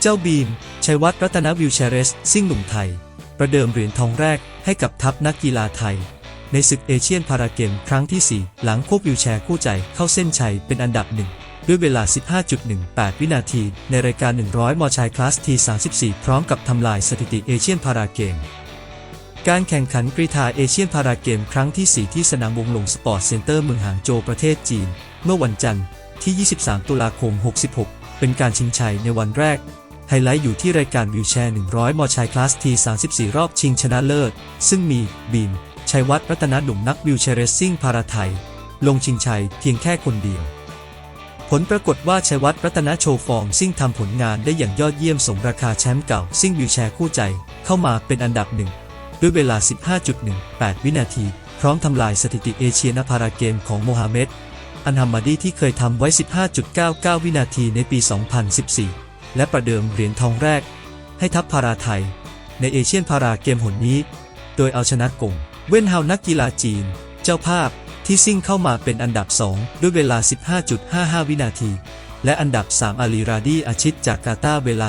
เจ้าบีม ชัยวัฒน์รัตนวิวแชร์เรส ซิ่งหนุ่มไทย ประเดิมเหรียญทองแรกให้กับทัพนักกีฬาไทย ในศึกเอเชียนพาราเกมครั้งที่ 4 หลังควบวิวแชร์คู่ใจเข้าเส้นชัยเป็นอันดับหนึ่งด้วยเวลา 15.18 วินาที ในรายการ 100 มชายคลาสที 34 พร้อมกับทำลายสถิติเอเชียนพาราเกม การแข่งขันกรีฑาเอเชียนพาราเกมครั้งที่ 4 ที่สนามวงหลงสปอร์ตเซ็นเตอร์เมืองหางโจวประเทศจีน เมื่อวันจันทร์ที่ 23 ตุลาคม 66 เป็นการชิงชัยในวันแรก ไฮไลท์อยู่ที่รายการวิวแชร์ 100มชายคลาสที 34 รอบชิงชนะเลิศ ซึ่งมีบีมชัยวัฒน์รัตนหนุ่มนักวิวแชร์เรซิ่งพาราไทย ลงชิงชัยเพียงแค่คนเดียว ผลปรากฏว่าชัยวัฒน์รัตนโชว์ฟอร์มซิ่งทำผลงานได้อย่างยอดเยี่ยมสมราคาแชมป์เก่าซิ่งวิวแชร์คู่ใจ เข้ามาเป็นอันดับหนึ่งด้วยเวลา 15.18 วินาที พร้อมทำลายสถิติเอเชียนพาราเกมของโมฮัมเหม็ดอันฮัมมาดีที่เคยทำไว้ 15.99 วินาทีในปี 2014 และประเดิมเหรียญทองแรก ให้ทัพพาราไทย ในเอเชียนพาราเกมหนนี้ โดยเอาชนะกงเว้นเฮานักกีฬาจีน เจ้าภาพที่ซิ่งเข้ามาเป็นอันดับ 2 ด้วยเวลา 15.55 วินาที และอันดับ 3 อาลีราดีอาชิตจากกาตาร์เวลา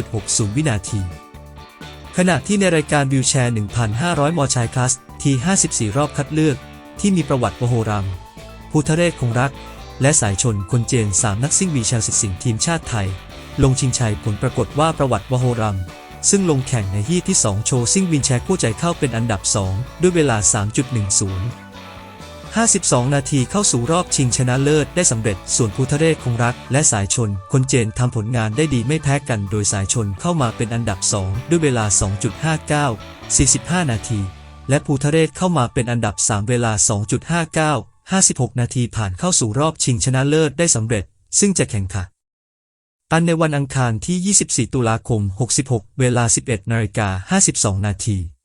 15.60 วินาที ขณะที่ในรายการวิวแชร์ 1,500 มอชายคลาสที54 รอบคัดเลือก ที่มีประวัติวโหรัมภูทะเรศคงรัก และสายชนคนเจน 3 นักซิ่งวีแชร์สิสิงทีมชาติไทย ลงชิงชัยผลปรากฏว่าประวัติวโหรัม ซึ่งลงแข่งในฮีทที่ 2 โชว์ซิ่งวินแชร์คู่ใจเข้าเป็นอันดับ 2 ด้วยเวลา 3.10 52 นาทีเข้าสู่รอบชิงชนะเลิศได้สำเร็จ ส่วนภูทะเรศคงรัก และสายชน คนเจนทำผลงานได้ดีไม่แพ้กัน โดยสายชนเข้ามาเป็นอันดับ 2 ด้วยเวลา 2.59 45 นาที และภูทะเรศเข้ามาเป็นอันดับ 3 เวลา 2.59 56 นาทีผ่านเข้าสู่รอบชิงชนะเลิศได้สำเร็จ ซึ่งจะแข่งขัน ตันในวันอังคารที่ 24 ตุลาคม 66 เวลา 11 นาฬิกา 52 นาที